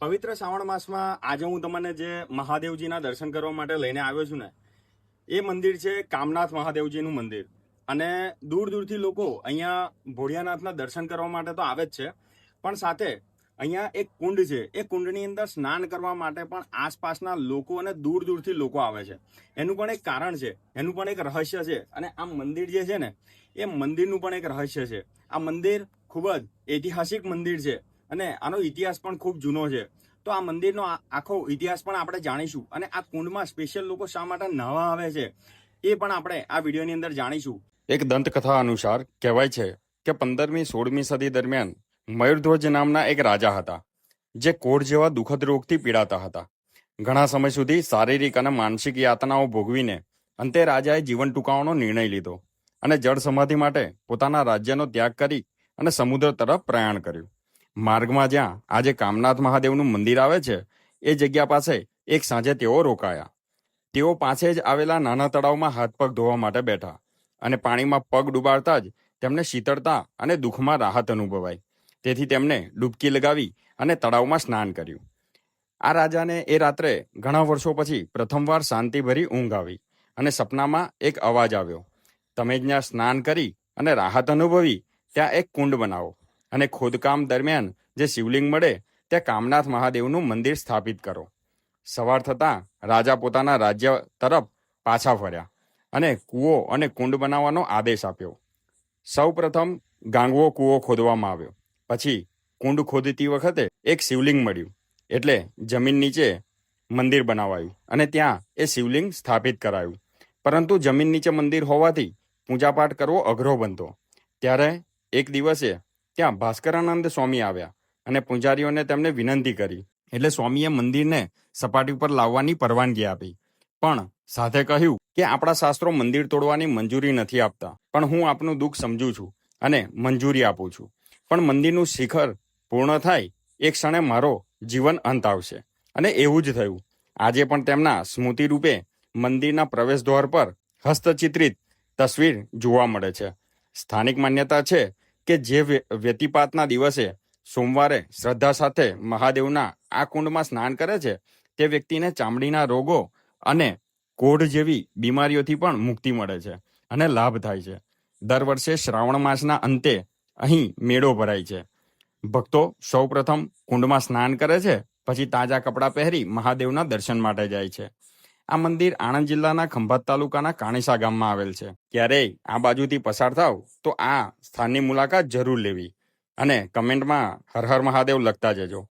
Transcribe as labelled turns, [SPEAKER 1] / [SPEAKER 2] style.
[SPEAKER 1] પવિત્ર શ્રાવણ માસમાં આજે હું તમને જે મહાદેવજીના દર્શન કરવા માટે લઈને આવ્યો છું ને, એ મંદિર છે કામનાથ મહાદેવજીનું મંદિર. અને દૂર દૂરથી લોકો અહીંયા ભોળિયાનાથના દર્શન કરવા માટે તો આવે જ છે. પણ સાથે અહીંયા એક કુંડ છે, એ કુંડની અંદર સ્નાન કરવા માટે પણ આસપાસના લોકો અને દૂર દૂરથી લોકો આવે છે. એનું પણ એક કારણ છે, એનું પણ એક રહસ્ય છે. અને આ મંદિર જે છે ને, એ મંદિરનું પણ એક રહસ્ય છે. આ મંદિર ખૂબ જ ઐતિહાસિક મંદિર છે. અને આનો ઇતિહાસ પણ ખૂબ જૂનો છે. તો આ મંદિરનો આખો ઇતિહાસ પણ આપણે જાણીશું. અને આ કુંડમાં સ્પેશિયલ લોકો શા માટે નહાવા આવે છે, એ પણ આપણે આ વિડીયોની અંદર જાણીશું. એક દંતકથા અનુસાર કહેવાય છે કે પંદરમી સોળમી સદી દરમિયાન મયુરધ્વજ નામના એક રાજા હતા, જે કોઢ જેવા દુઃખદ રોગથી પીડાતા હતા. ઘણા સમય સુધી શારીરિક અને માનસિક યાતનાઓ ભોગવીને અંતે રાજાએ જીવન ટૂંકાવાનો નિર્ણય લીધો અને જળ સમાધિ માટે પોતાના રાજ્યનો ત્યાગ કરી અને સમુદ્ર તરફ પ્રયાણ કર્યું. માર્ગમાં જ્યાં આજે કામનાથ મહાદેવનું મંદિર આવે છે, એ જગ્યા પાસે એક સાંજે તેઓ રોકાયા. તેઓ પાસે જ આવેલા નાના તળાવમાં હાથ પગ ધોવા માટે બેઠા અને પાણીમાં પગ ડુબાડતા જ તેમને શીતળતા અને દુઃખમાં રાહત અનુભવાઈ. તેથી તેમને ડૂબકી લગાવી અને તળાવમાં સ્નાન કર્યું. આ રાજાને એ રાત્રે ઘણા વર્ષો પછી પ્રથમવાર શાંતિભરી ઊંઘ આવી અને સપનામાં એક અવાજ આવ્યો. તમે જ્યાં સ્નાન કરી અને રાહત અનુભવી, ત્યાં એક કુંડ બનાવો. અને ખોદકામ દરમિયાન જે શિવલિંગ મળે, ત્યાં કામનાથ મહાદેવનું મંદિર સ્થાપિત કરો. સવાર થતાં રાજા પોતાના રાજ્ય તરફ પાછા ફર્યા અને કૂવો અને કુંડ બનાવવાનો આદેશ આપ્યો. સૌ પ્રથમ ગાંગવો કૂવો ખોદવામાં આવ્યો. પછી કુંડ ખોદતી વખતે એક શિવલિંગ મળ્યું, એટલે જમીન નીચે મંદિર બનાવાયું અને ત્યાં એ શિવલિંગ સ્થાપિત કરાયું. પરંતુ જમીન નીચે મંદિર હોવાથી પૂજાપાઠ કરવો અઘરો બનતો. ત્યારે એક દિવસે ત્યાં ભાસ્કરાનંદ સ્વામી આવ્યા અને પૂજારીઓને તેમને વિનંતી કરી. એટલે સ્વામીએ મંદિરને સપાટી ઉપર લાવવાની પરવાનગી આપી. પણ સાથે કહ્યું કે આપણા શાસ્ત્રો મંદિર તોડવાની મંજૂરી નથી આપતા. પણ હું આપનું દુઃખ સમજુ છું અને મંજૂરી આપું છું. પણ મંદિરનું શિખર પૂર્ણ થાય એક ક્ષણે મારો જીવન અંત આવશે. અને એવું જ થયું. આજે પણ તેમના સ્મૃતિ રૂપે મંદિરના પ્રવેશ દ્વાર પર હસ્તચિત્રિત તસવીર જોવા મળે છે. સ્થાનિક માન્યતા છે કે જે વ્ય- વ્યતિપાતના દિવસે સોમવારે શ્રદ્ધા સાથે મહાદેવના આ કુંડમાં સ્નાન કરે છે, તે વ્યક્તિને ચામડીના રોગો અને કોઢ જેવી બીમારીઓથી પણ મુક્તિ મળે છે અને લાભ થાય છે. દર વર્ષે શ્રાવણ માસના અંતે અહીં મેળો ભરાય છે. ભક્તો સૌપ્રથમ કુંડમાં સ્નાન કરે છે, પછી તાજા કપડાં પહેરી મહાદેવના દર્શન માટે જાય છે. આ મંદિર આણંદ જિલ્લાના ખંભાત તાલુકાના કાણીસા ગામમાં આવેલ છે. ક્યારેય આ બાજુથી પસાર થાવ તો આ સ્થાનની મુલાકાત જરૂર લેવી. અને કમેન્ટમાં હર હર મહાદેવ લખતા જજો.